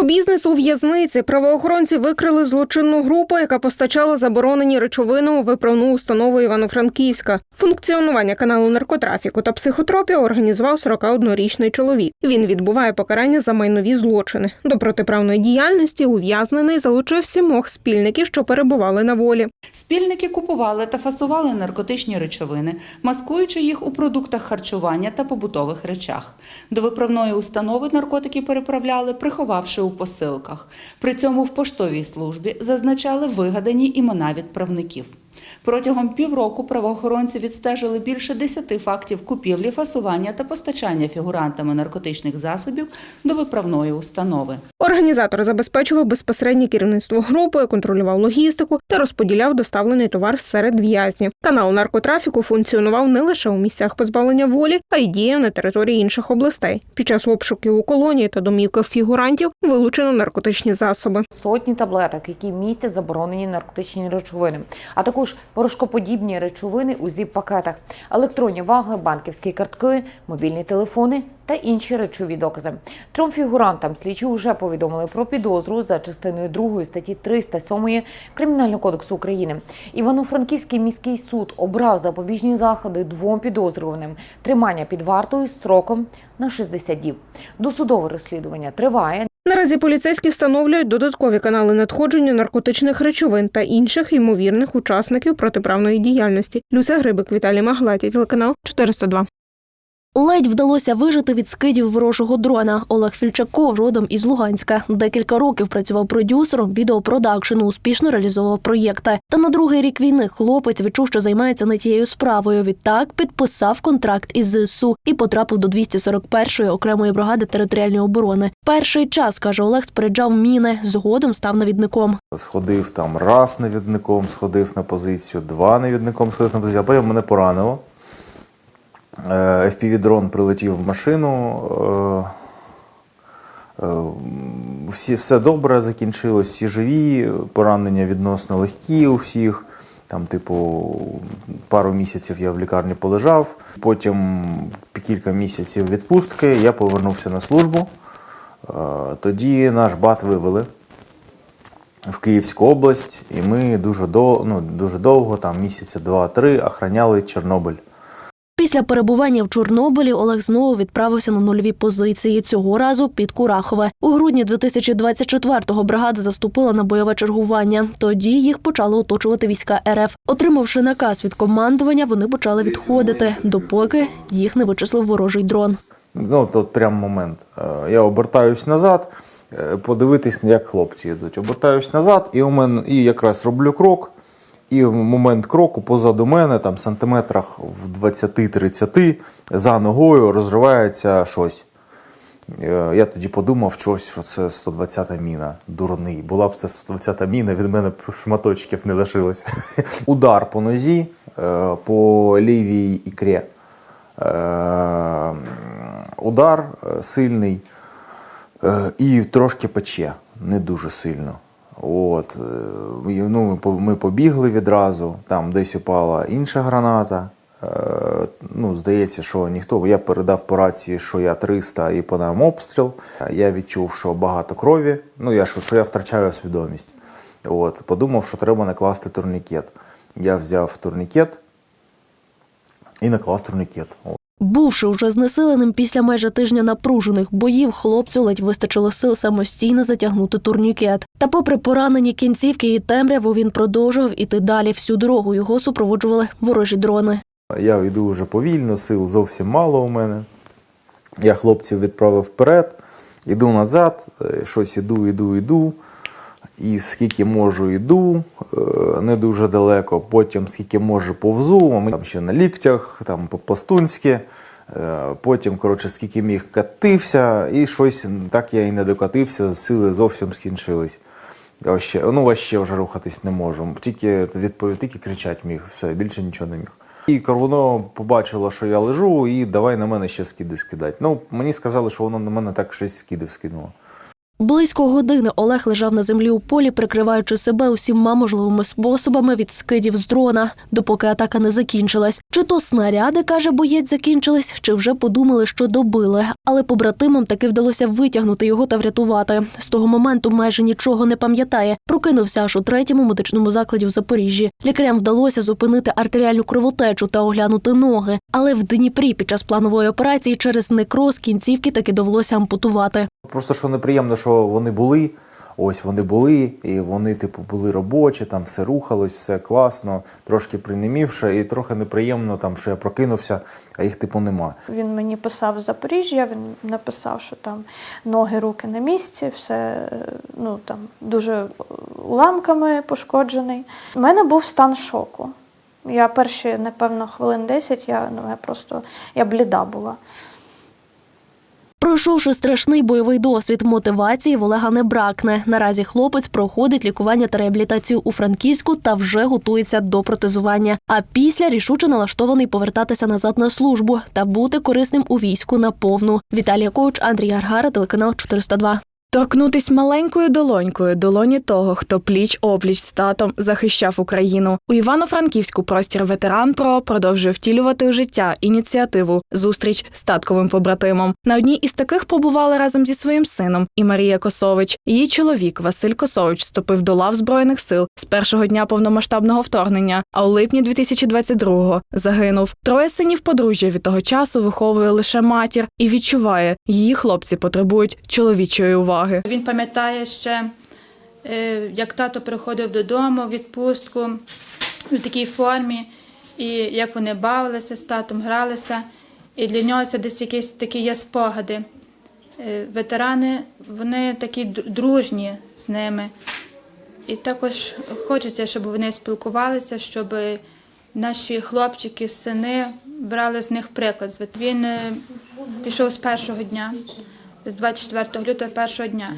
Наркобізнес у в'язниці правоохоронці викрили злочинну групу, яка постачала заборонені речовини у виправну установу Івано-Франківська. Функціонування каналу наркотрафіку та психотропія організував 41-річний чоловік. Він відбуває покарання за майнові злочини. До протиправної діяльності ув'язнений залучив сімох спільників, що перебували на волі. Спільники купували та фасували наркотичні речовини, маскуючи їх у продуктах харчування та побутових речах. До виправної установи наркотики переправляли, приховавши у посилках. При цьому в поштовій службі зазначали вигадані імена відправників. Протягом півроку правоохоронці відстежили більше десяти фактів купівлі, фасування та постачання фігурантами наркотичних засобів до виправної установи. Організатор забезпечував безпосереднє керівництво групою, контролював логістику та розподіляв доставлений товар серед в'язнів. Канал наркотрафіку функціонував не лише у місцях позбавлення волі, а й діяв на території інших областей. Під час обшуків у колонії та домівках фігурантів вилучено наркотичні засоби. сотні таблеток, які містять заборонені наркотичні речовини, а також порошкоподібні речовини у зіп-пакетах, електронні ваги, банківські картки, мобільні телефони та інші речові докази. Трьом фігурантам слідчі вже повідомили про підозру за частиною 2 статті 307 Кримінального кодексу України. Івано-Франківський міський суд обрав запобіжні заходи двом підозрюваним тримання під вартою з строком на 60 діб. Досудове розслідування триває. Наразі поліцейські встановлюють додаткові канали надходження наркотичних речовин та інших ймовірних учасників протиправної діяльності. Люся Грибик, Віталій Маглаті, телеканал 402. Ледь вдалося вижити від скидів ворожого дрона. Олег Фільчаков родом із Луганська. Декілька років працював продюсером відеопродакшену, успішно реалізовував проєкти. Та на другий рік війни хлопець відчув, що займається не тією справою. Відтак підписав контракт із ЗСУ і потрапив до 241-ї окремої бригади територіальної оборони. Перший час каже Олег, споряджав міни. Згодом став навідником. Сходив там раз навідником, сходив на позицію, два навідником сходив на позицію, а потім мене поранило. Е, FPV-дрон прилетів в машину. е, е, Всі, все добре закінчилось, всі живі, поранення відносно легкі у всіх. Там, типу, пару місяців я в лікарні полежав, потім кілька місяців відпустки, я повернувся на службу. Тоді наш бат вивели в Київську область, і ми дуже, до, ну, дуже довго, там місяця два-три, охраняли Чорнобиль. Після перебування в Чорнобилі Олег знову відправився на нульові позиції. Цього разу під Курахове. У грудні 2024-го бригада заступила на бойове чергування. Тоді їх почали оточувати війська РФ. Отримавши наказ від командування, вони почали відходити, допоки їх не вичислив ворожий дрон. Ну, от прям момент. Е, Я обертаюсь назад, е, подивитись, як хлопці йдуть. Обертаюсь назад, і у мене і якраз роблю крок. І в момент кроку позаду мене, там сантиметрах в 20-30, за ногою розривається щось. Е, Я тоді подумав щось, що це 120-та міна. Дурний. Була б це 120-та міна, від мене шматочків не лишилося. Удар по нозі, е, по лівій ікрі. Е, Удар сильний і трошки пече, не дуже сильно. От, е, ну, ми побігли відразу, там десь упала інша граната. Е, Ну, здається, що ніхто. Я передав по рації, що я 300 і по нам обстріл. Я відчув, що багато крові. Ну, я що, що я втрачаю свідомість. От, подумав, що треба накласти турнікет. Я взяв турнікет і наклав турнікет. Бувши уже знесиленим після майже тижня напружених боїв, хлопцю ледь вистачило сил самостійно затягнути турнікет. Та, попри поранені кінцівки і темряву, він продовжував іти далі. Всю дорогу його супроводжували ворожі дрони. Я йду вже повільно, сил зовсім мало у мене. Я хлопців відправив вперед, іду назад, е, щось іду, іду, іду. І скільки можу, йду, е, не дуже далеко. Потім скільки можу, повзу, ми там ще на ліктях, там по-пластунськи. Е, Потім, коротше, скільки міг катився, і щось так я і не докатився, сили зовсім скінчились. Я ще, ну, вообще вже рухатись не можу. Тільки відповідь, тільки кричать міг, все, більше нічого не міг. І воно побачило, що я лежу, і давай на мене ще скиди скидати. Ну, мені сказали, що воно на мене так шість скидів скинуло. Близько години Олег лежав на землі у полі, прикриваючи себе усіма можливими способами від скидів з дрона, допоки атака не закінчилась. Чи то снаряди, каже боєць, закінчились, чи вже подумали, що добили. Але побратимам таки вдалося витягнути його та врятувати. З того моменту майже нічого не пам'ятає. Прокинувся аж у третьому медичному закладі в Запоріжжі. Лікарям вдалося зупинити артеріальну кровотечу та оглянути ноги. Але в Дніпрі під час планової операції через некроз кінцівки таки довелося ампутувати. Просто що неприємно, що вони були. Ось вони були, і вони, типу, були робочі, там все рухалось, все класно, трошки принемівши, і трохи неприємно, там, що я прокинувся, а їх типу нема. Він мені писав з Запоріжжя, він написав, що там ноги, руки на місці, все е, ну, там, дуже уламками пошкоджений. У мене був стан шоку. Я перші, напевно, хвилин 10, я, ну, я просто я бліда була. Пройшовши страшний бойовий досвід, мотивації в Олега не бракне. Наразі хлопець проходить лікування та реабілітацію у Франківську та вже готується до протезування. А після рішуче налаштований повертатися назад на службу та бути корисним у війську наповну. Віталія Коуч, Андрій Аргара, телеканал 402. Торкнутись маленькою долонькою долоні того, хто пліч опліч з татом захищав Україну. У Івано-Франківську простір ветеран ПРО продовжує втілювати у життя ініціативу зустріч з татковим побратимом. На одній із таких побували разом зі своїм сином і Марія Косович. Її чоловік Василь Косович вступив до лав збройних сил з першого дня повномасштабного вторгнення, а у липні 2022-го загинув. Троє синів подружжя від того часу виховує лише матір і відчуває, її хлопці потребують чоловічої уваги. Він пам'ятає ще, е, як тато приходив додому в відпустку в такій формі, і як вони бавилися з татом, гралися. І для нього це десь якісь такі є спогади. Е, Ветерани, вони такі дружні з ними. І також хочеться, щоб вони спілкувалися, щоб наші хлопчики, сини брали з них приклад. Він е, пішов з першого дня, з 24 лютого першого дня.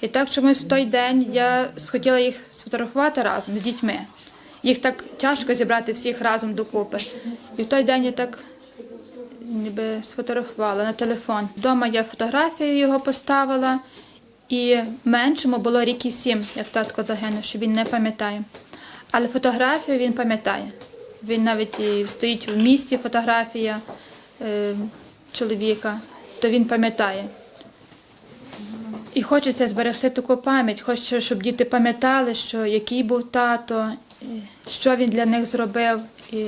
І так чомусь в той день я схотіла їх сфотографувати разом з дітьми. Їх так тяжко зібрати всіх разом докупи. І в той день я так ніби сфотографувала на телефон. Вдома я фотографію його поставила, і меншому було рік і сім, як татко загинув, що він не пам'ятає. Але фотографію він пам'ятає. Він навіть і стоїть в місті фотографія е, чоловіка, то він пам'ятає. І хочеться зберегти таку пам'ять. Хочеться, щоб діти пам'ятали, що який був тато, що він для них зробив, і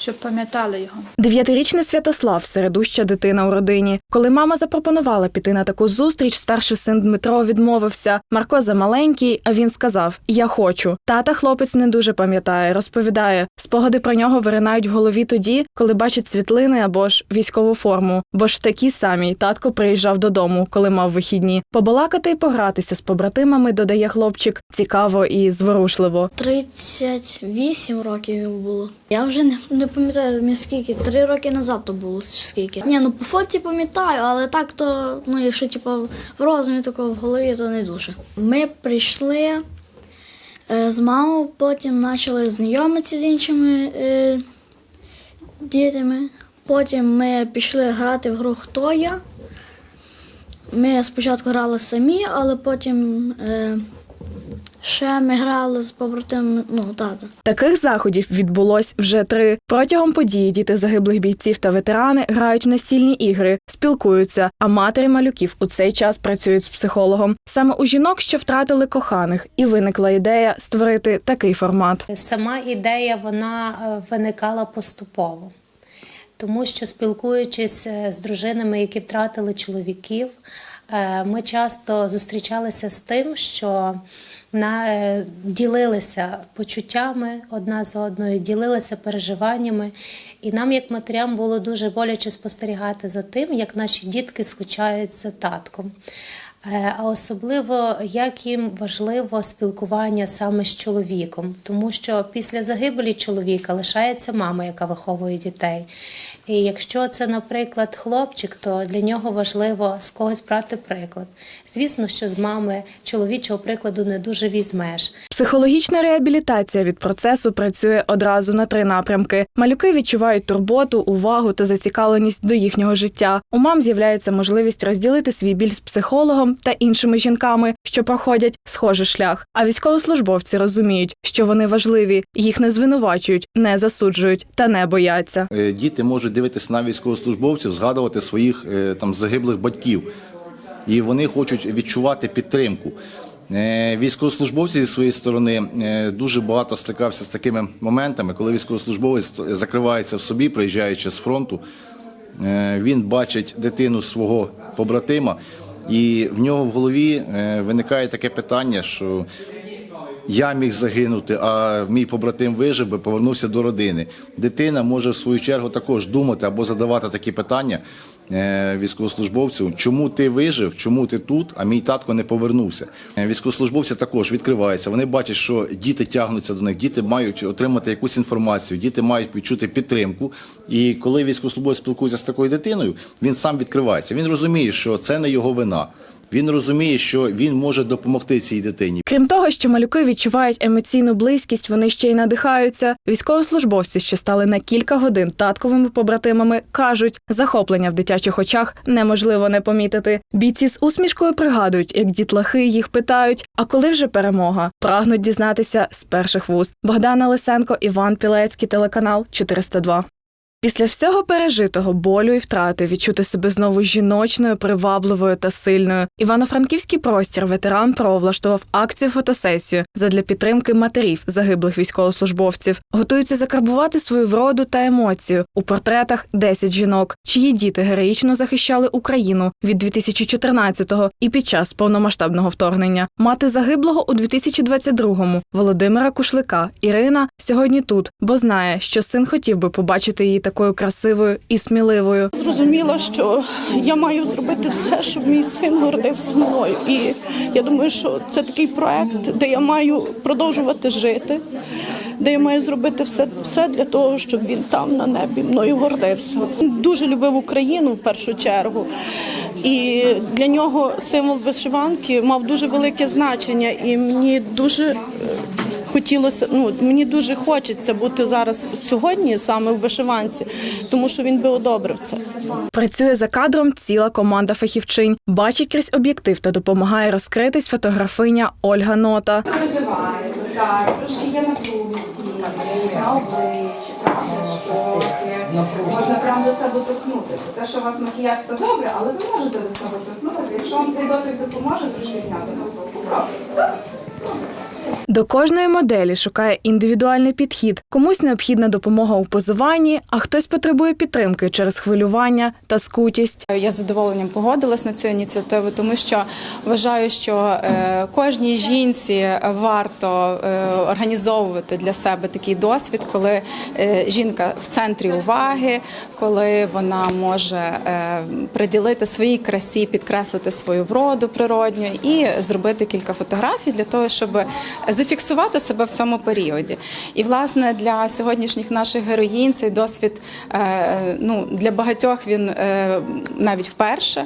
щоб пам'ятали його. Дев'ятирічний Святослав середуща дитина у родині. Коли мама запропонувала піти на таку зустріч, старший син Дмитро відмовився. Марко замаленький, а він сказав: Я хочу. Тата хлопець не дуже пам'ятає, розповідає. Спогади про нього виринають в голові тоді, коли бачить світлини або ж військову форму. Бо ж такі самі татко приїжджав додому, коли мав вихідні. Побалакати і погратися з побратимами, додає хлопчик, цікаво і зворушливо. 38 років йому було. Я вже не, не пам'ятаю мені скільки, три роки назад то було скільки. Ні, ну по фотці пам'ятаю, але так то, ну якщо типу, в розумі такого в голові, то не дуже. Ми прийшли е, з мамою, потім почали знайомитися з іншими е, дітьми. Потім ми пішли грати в гру Хто я. Ми спочатку грали самі, але потім е, ще ми грали з побратимом, ну, тата. Таких заходів відбулось вже три. Протягом події діти загиблих бійців та ветерани грають в настільні ігри, спілкуються, а матері малюків у цей час працюють з психологом. Саме у жінок, що втратили коханих, і виникла ідея створити такий формат. Сама ідея вона е, виникала поступово, тому що спілкуючись е, з дружинами, які втратили чоловіків, е, ми часто зустрічалися з тим, що ділилися почуттями одна з одною, ділилися переживаннями. І нам, як матерям, було дуже боляче спостерігати за тим, як наші дітки скучають за татком. Е, А особливо як їм важливо спілкування саме з чоловіком, тому що після загибелі чоловіка лишається мама, яка виховує дітей. І якщо це, наприклад, хлопчик, то для нього важливо з когось брати приклад. Звісно, що з мами чоловічого прикладу не дуже візьмеш. Психологічна реабілітація від процесу працює одразу на три напрямки. Малюки відчувають турботу, увагу та зацікавленість до їхнього життя. У мам з'являється можливість розділити свій біль з психологом та іншими жінками, що проходять схожий шлях. А військовослужбовці розуміють, що вони важливі, їх не звинувачують, не засуджують та не бояться. Е, Діти можуть дивитися на військовослужбовців, згадувати своїх е, там загиблих батьків, і вони хочуть відчувати підтримку. Е, Військовослужбовці зі своєї сторони е, дуже багато стикався з такими моментами, коли військовослужбовець закривається в собі, приїжджаючи з фронту. Він бачить дитину свого побратима, і в нього в голові виникає таке питання, що я міг загинути, а мій побратим вижив би, повернувся до родини. Дитина може в свою чергу також думати або задавати такі питання е, військовослужбовцю, чому ти вижив, чому ти тут, а мій татко не повернувся. Е, Військовослужбовці також відкриваються. Вони бачать, що діти тягнуться до них, діти мають отримати якусь інформацію, діти мають відчути підтримку. І коли військовослужбовець спілкується з такою дитиною, він сам відкривається. Він розуміє, що це не його вина. Він розуміє, що він може допомогти цій дитині. Крім того, що малюки відчувають емоційну близькість, вони ще й надихаються. Військовослужбовці, що стали на кілька годин татковими побратимами, кажуть, захоплення в дитячих очах неможливо не помітити. Бійці з усмішкою пригадують, як дітлахи їх питають: а коли вже перемога? Прагнуть дізнатися з перших вуст. Богдана Лисенко, Іван Пілецький, телеканал 402. Після всього пережитого болю і втрати відчути себе знову жіночною, привабливою та сильною. Івано-Франківський простір ветеран ПРО влаштував акцію фотосесію задля підтримки матерів загиблих військовослужбовців. Готуються закарбувати свою вроду та емоцію у портретах 10 жінок, чиї діти героїчно захищали Україну від 2014-го і під час повномасштабного вторгнення. Мати загиблого у 2022-му Володимира Кушлика Ірина сьогодні тут, бо знає, що син хотів би побачити її такою красивою і сміливою. Зрозуміла, що я маю зробити все, щоб мій син гордився мною. І я думаю, що це такий проект, де я маю продовжувати жити, де я маю зробити все, все для того, щоб він там на небі мною гордився. Дуже любив Україну в першу чергу. І для нього символ вишиванки мав дуже велике значення, і мені дуже хотілося. Ну мені дуже хочеться бути зараз сьогодні саме в вишиванці, тому що він би одобрив це. Працює за кадром ціла команда фахівчинь, бачить крізь об'єктив та допомагає розкритись фотографиня Ольга Нота. переживаєте, так, трошки є на обличчі, правда. Можна прямо до себе торкнутися. Те, що у вас макіяж це добре, але ви можете до себе торкнутися. Якщо вам цей дотик допоможе, трошки зняти навпаки. Пробуйте. До кожної моделі шукає індивідуальний підхід. Комусь необхідна допомога у позуванні, а хтось потребує підтримки через хвилювання та скутість. Я з задоволенням погодилась на цю ініціативу, тому що вважаю, що е, кожній жінці варто е, організовувати для себе такий досвід, коли е, жінка в центрі уваги, коли вона може приділити своїй красі, підкреслити свою вроду природню і зробити кілька фотографій для того, щоб зафіксувати себе в цьому періоді. І власне для сьогоднішніх наших героїнь цей досвід е, ну для багатьох він е, навіть вперше,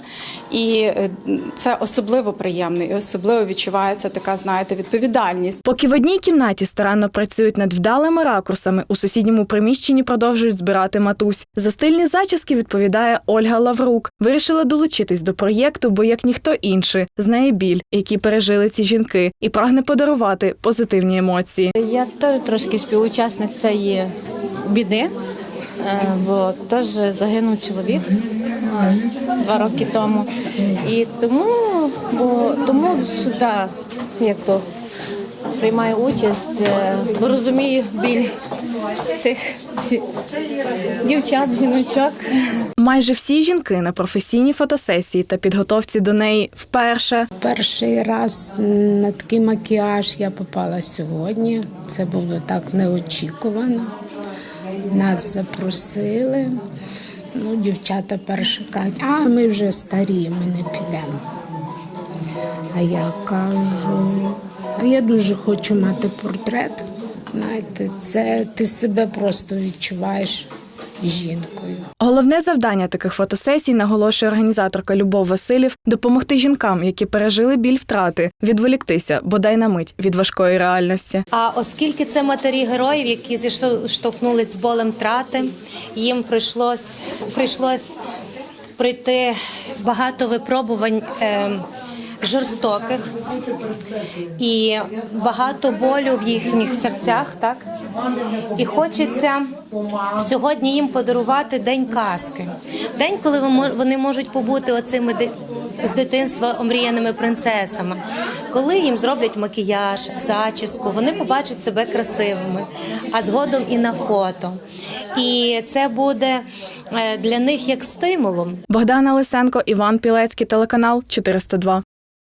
і е, це особливо приємно, і особливо відчувається така, знаєте, відповідальність. Поки в одній кімнаті старанно працюють над вдалими ракурсами, у сусідньому приміщенні продовжують збирати матусь. За стильні зачіски відповідає Ольга Лаврук. Вирішила долучитись до проєкту, бо як ніхто інший знає біль, який пережили ці жінки, і прагне подарувати позитивні емоції. Я теж трошки співучасник цієї біди, е, бо теж загинув чоловік е, два роки тому. І тому, бо, тому сюди, як то, приймаю участь, е, бо розумію біль цих дівчат, жіночок. Майже всі жінки на професійній фотосесії та підготовці до неї вперше. Перший раз на такий макіяж я попала сьогодні. Це було так неочікувано. Нас запросили. Ну, дівчата перші кажуть, а ми вже старі, ми не підемо. А я кажу, а я дуже хочу мати портрет. Знаєте, це ти себе просто відчуваєш жінкою. Головне завдання таких фотосесій, наголошує організаторка Любов Василів, допомогти жінкам, які пережили біль втрати, відволіктися, бодай на мить від важкої реальності. А оскільки це матері героїв, які зіштовхнулись з болем втрати, їм прийшлось, прийшлось пройти багато випробувань е, жорстоких і багато болю в їхніх серцях, так? І хочеться сьогодні їм подарувати день казки. День, коли вони можуть побути оцими з дитинства омріяними принцесами, коли їм зроблять макіяж, зачіску, вони побачать себе красивими, а згодом і на фото. І це буде е, для них як стимулом. Богдана Лисенко, Іван Пілецький, телеканал 402.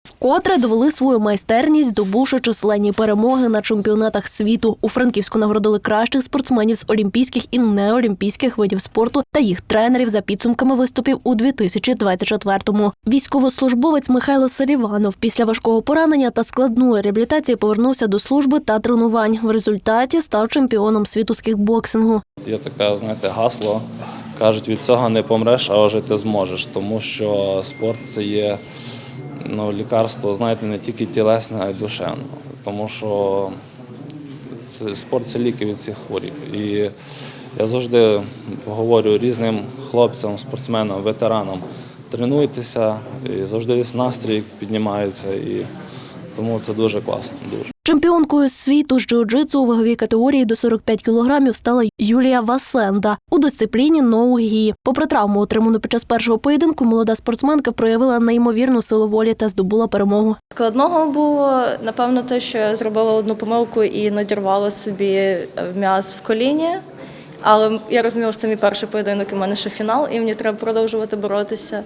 Вкотре довели свою майстерність, здобувши численні перемоги на чемпіонатах світу. У Франківську нагородили кращих спортсменів з олімпійських і неолімпійських видів спорту та їх тренерів за підсумками виступів у 2024-му. Військовослужбовець Михайло Селіванов після важкого поранення та складної реабілітації повернувся до служби та тренувань. В результаті став чемпіоном світу з кікбоксингу. Є таке, знаєте, гасло. Кажуть, від цього не помреш, а ожити зможеш. Тому що спорт це є ну, лікарство, знаєте, не тільки тілесне, а й душевне. Тому що це, спорт це ліки від цих хворіб. І я завжди говорю різним хлопцям, спортсменам, ветеранам, тренуйтеся, і завжди настрій піднімається. І тому це дуже класно. Дуже. Чемпіонкою світу з джиу-джитсу у ваговій категорії до 45 кілограмів стала Юлія Васенда у дисципліні ноу-гі. Попри травму, отриману під час першого поєдинку, молода спортсменка проявила неймовірну силу волі та здобула перемогу. Складного було напевно те, що я зробила одну помилку і надірвала собі м'яз в коліні. Але я розуміла, що це мій перший поєдинок, і в мене ще фінал, і мені треба продовжувати боротися.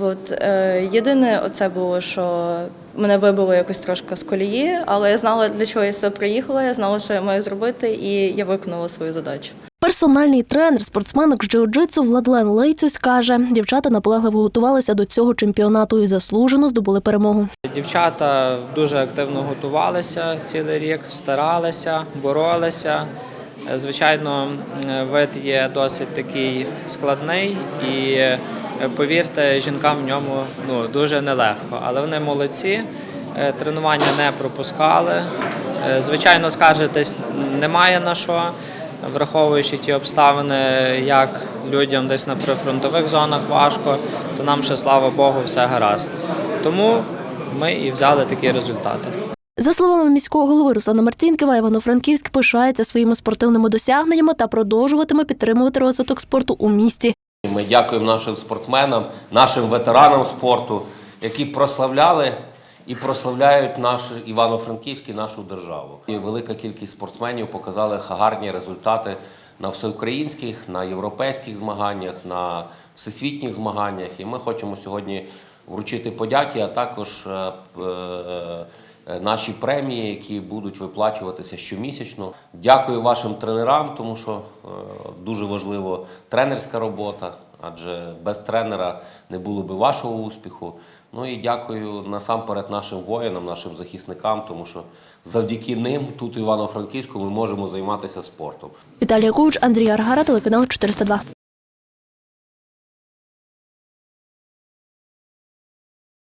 От, е, єдине, оце було, що мене вибило якось трошки з колії, але я знала, для чого я сюди приїхала, я знала, що я маю зробити, і я виконала свою задачу. Персональний тренер спортсменок з джиу-джитсу Владлен Лейцюсь каже, дівчата наполегливо готувалися до цього чемпіонату і заслужено здобули перемогу. Дівчата дуже активно готувалися цілий рік, старалися, боролися. Е, Звичайно, вид є досить такий складний і е, повірте, жінкам в ньому ну, дуже нелегко. Але вони молодці, е, тренування не пропускали. Звичайно, скаржитись немає на що, враховуючи ті обставини, як людям десь на прифронтових зонах важко, то нам ще слава Богу, все гаразд. Тому ми і взяли такі результати. За словами міського голови Руслана Марцінкова, Івано-Франківськ пишається своїми спортивними досягненнями та продовжуватиме підтримувати розвиток спорту у місті. Ми дякуємо нашим спортсменам, нашим ветеранам спорту, які прославляли і прославляють наш Івано-Франківський, нашу державу. І велика кількість спортсменів показали гарні результати на всеукраїнських, на європейських змаганнях, на всесвітніх змаганнях. І ми хочемо сьогодні вручити подяки, а також е, е, наші премії, які будуть виплачуватися щомісячно. Дякую вашим тренерам, тому що е, дуже важливо тренерська робота, адже без тренера не було би вашого успіху. Ну і дякую насамперед нашим воїнам, нашим захисникам, тому що завдяки ним тут в Івано-Франківську ми можемо займатися спортом. Віталія Куч, Андрій Аргара, телеканал 402.